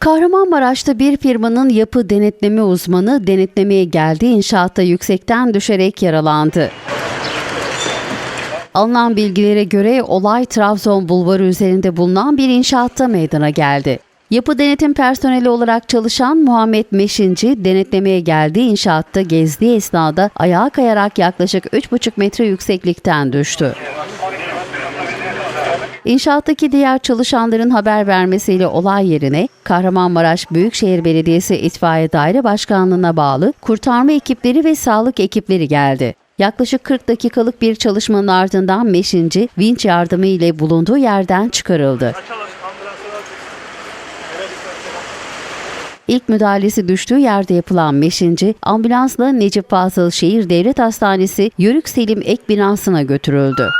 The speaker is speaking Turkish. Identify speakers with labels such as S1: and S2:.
S1: Kahramanmaraş'ta bir firmanın yapı denetleme uzmanı denetlemeye geldiği inşaatta yüksekten düşerek yaralandı. Alınan bilgilere göre olay Trabzon Bulvarı üzerinde bulunan bir inşaatta meydana geldi. Yapı denetim personeli olarak çalışan Muhammed Meşinci denetlemeye geldiği inşaatta gezdiği esnada ayağa kayarak yaklaşık 3,5 metre yükseklikten düştü. İnşaattaki diğer çalışanların haber vermesiyle olay yerine Kahramanmaraş Büyükşehir Belediyesi İtfaiye Daire Başkanlığı'na bağlı kurtarma ekipleri ve sağlık ekipleri geldi. Yaklaşık 40 dakikalık bir çalışmanın ardından Meşinci vinç yardımı ile bulunduğu yerden çıkarıldı. İlk müdahalesi düştüğü yerde yapılan Meşinci, ambulansla Necip Fazıl Şehir Devlet Hastanesi Yörük Selim Ek binasına götürüldü.